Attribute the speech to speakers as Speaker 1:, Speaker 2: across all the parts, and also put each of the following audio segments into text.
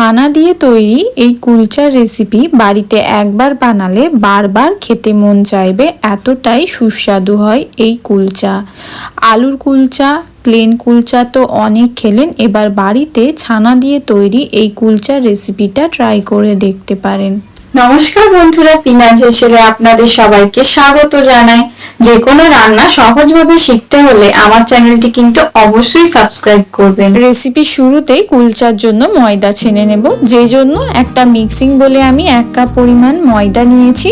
Speaker 1: ছানা দিয়ে তৈরি এই কুলচার রেসিপি বাড়িতে একবার বানালে বারবার খেতে মন চাইবে, এতটাই সুস্বাদু হয় এই কুলচা। আলুর কুলচা প্লেন কুলচা তো অনেক খেলেন, এবার বাড়িতে ছানা দিয়ে তৈরি এই কুলচার রেসিপিটা ট্রাই করে দেখতে পারেন।
Speaker 2: নমস্কার বন্ধুরা পিনাজ হেসেলে আপনাদের সবাইকে স্বাগত জানাই। যে কোনো রান্না সহজভাবে শিখতে হলে আমার চ্যানেলটি কিন্তু অবশ্যই সাবস্ক্রাইব করবেন।
Speaker 1: রেসিপি শুরুতেই কুলচার জন্য ময়দা ছেনে নেব। যে জন্য একটা মিক্সিং বলে আমি এক কাপ পরিমাণ ময়দা নিয়েছি।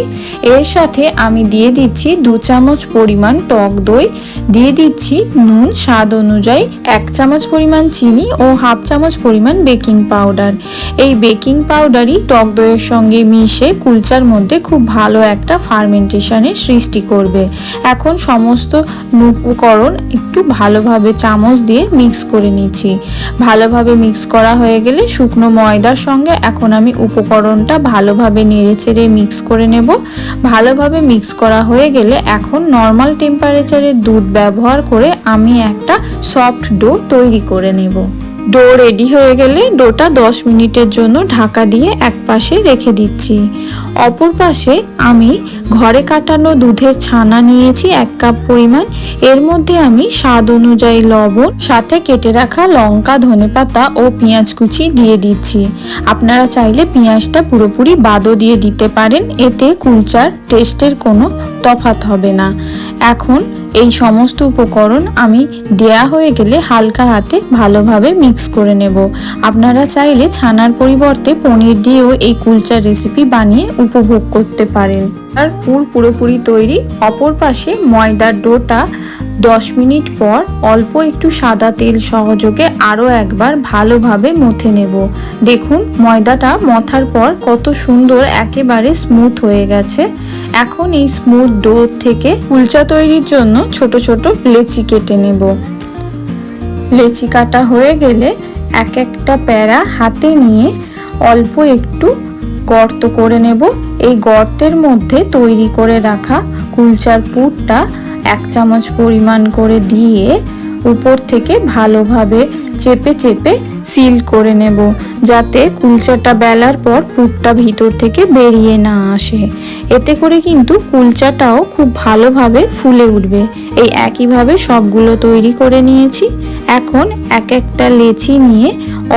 Speaker 1: এর সাথে আমি দিয়ে দিচ্ছি দু চামচ পরিমাণ টক দই। দিয়ে দিচ্ছি নুন স্বাদ অনুযায়ী এক চামচ পরিমাণ চিনি ও হাফ চামচ পরিমাণ বেকিং পাউডার। এই বেকিং পাউডারই টক দইয়ের সঙ্গে মিশে কুলচার মধ্যে খুব ভালো একটা ফার্মেন্টেশনের সৃষ্টি করবে। এখন সমস্ত উপকরণ একটু ভালোভাবে চামচ দিয়ে মিক্স করে নিচ্ছি। ভালোভাবে মিক্স করা হয়ে গেলে শুকনো ময়দার সঙ্গে এখন আমি উপকরণটা ভালোভাবে নেড়ে চেড়ে মিক্স করে নেব। ভালোভাবে মিক্স করা হয়ে গেলে এখন নর্মাল টেম্পারেচারে দুধ ব্যবহার করে আমি একটা সফট ডো তৈরি করে নেব। ডো রেডি হয়ে গেলে ডোটা 10 মিনিটের জন্য ঢাকা দিয়ে এক পাশে রেখে দিচ্ছি। অপর পাশে আমি ঘরে কাটানো দুধের ছানা নিয়েছি এক কাপ পরিমাণ। এর মধ্যে আমি স্বাদ অনুযায়ী লবণ, সাথে কেটে রাখা লঙ্কা, ধনেপাতা ও পেঁয়াজ কুচি দিয়ে দিচ্ছি। আপনারা চাইলে পেঁয়াজটা পুরোপুরি বাদও দিয়ে দিতে পারেন, এতে কুলচার টেস্টের কোনো তফাত হবে না। এখন এই সমস্ত উপকরণ আমি দেয়া হয়ে গেলে হালকা হাতে ভালোভাবে মিক্স করে নেব। আপনারা চাইলে ছানার পরিবর্তে পনির দিয়েও এই কুলচার রেসিপি বানিয়ে উপভোগ করতে পারেন। আর পুর পুরোপুরি তৈরি, অপর পাশে ময়দার ডোটা দশ মিনিট পর অল্প একটু সাদা তেল সহযোগে আরও একবার ভালোভাবে মথে নেব। দেখুন, ময়দাটা মথার পর কত সুন্দর একেবারে স্মুথ হয়ে গেছে। এখন এই স্মুথ ডো থেকে কুলচা তৈরির জন্য ছোট ছোট লেচি কেটে নেব। লেচি কাটা হয়ে গেলে এক একটা প্যারা হাতে নিয়ে অল্প একটু গর্ত করে নেব। এই গর্তের মধ্যে তৈরি করে রাখা কুলচার পুরটা এক চামচ পরিমাণ করে দিয়ে উপর থেকে ভালোভাবে চেপে চেপে সিল করে নেব, যাতে কুলচাটা বেলার পর পুরটা ভিতর থেকে বেরিয়ে না আসে। এতে করে কিন্তু কুলচাটাও খুব ভালোভাবে ফুলে উঠবে। এই একইভাবে সবগুলো তৈরি করে নিয়েছি। এখন এক একটা লেচি নিয়ে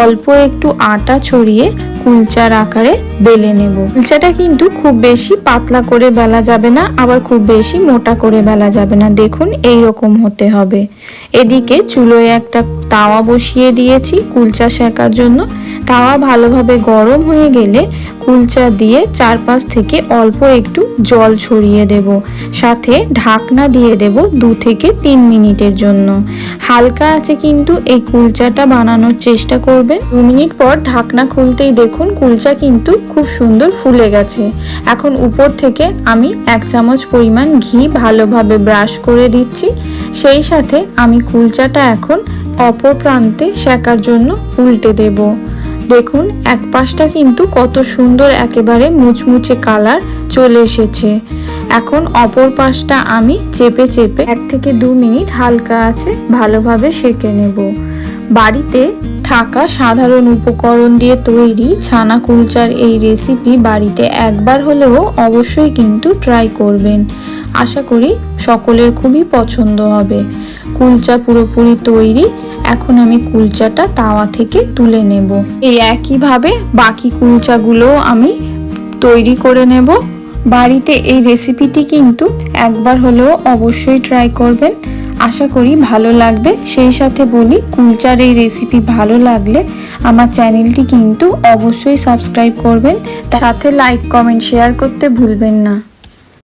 Speaker 1: অল্প একটু আটা ছড়িয়ে কুলচার আকারে বেলে নেব। কুলচাটা কিন্তু খুব বেশি পাতলা করে বেলা যাবে না, আবার খুব বেশি মোটা করে বেলা যাবে না। দেখুন এই রকম হতে হবে। এদিকে চুলোয় একটা তাওয়া বসিয়ে দিয়েছি কুলচা শেখার জন্য। তাওয়া ভালোভাবে গরম হয়ে গেলে কুলচা দিয়ে চারপাশ থেকে অল্প একটু জল ছড়িয়ে দেব। সাথে ঢাকনা দিয়ে দেব দু থেকে তিন মিনিটের জন্য। হালকা আছে কিন্তু এই কুলচাটা বানানোর চেষ্টা করবেন। দু মিনিট পর ঢাকনা খুলতেই দেখুন কুলচা কিন্তু খুব সুন্দর ফুলে গেছে। এখন উপর থেকে আমি এক চামচ পরিমাণ ঘি ভালোভাবে ব্রাশ করে দিচ্ছি। সেই সাথে আমি কুলচাটা এখন অপর প্রান্তে শেখার জন্য উল্টে দেবো। দেখুন, এক পাশটা কিন্তু কত সুন্দর একেবারে মুচমুচে কালার চলে এসেছে। এখন অপর পাশটা আমি চেপে চেপে এক থেকে দু মিনিট হালকা আছে ভালোভাবে সেঁকে নেব। বাড়িতে থাকা সাধারণ উপকরণ দিয়ে তৈরি ছানা কুলচার এই রেসিপি বাড়িতে একবার হলেও অবশ্যই কিন্তু ট্রাই করবেন। আশা করি সকলের খুবই পছন্দ হবে। কুলচা পুরোপুরি তৈরি। এখন আমি কুলচাটা তাওয়া থেকে তুলে নেব। এই একইভাবে বাকি কুলচাগুলো আমি তৈরি করে নেব। বাড়িতে এই রেসিপিটি কিন্তু একবার হলেও অবশ্যই ট্রাই করবেন। আশা করি ভালো লাগবে। সেই সাথে বলি, কুলচার এই রেসিপি ভালো লাগলে আমার চ্যানেলটি কিন্তু অবশ্যই সাবস্ক্রাইব করবেন। সাথে লাইক, কমেন্ট, শেয়ার করতে ভুলবেন না।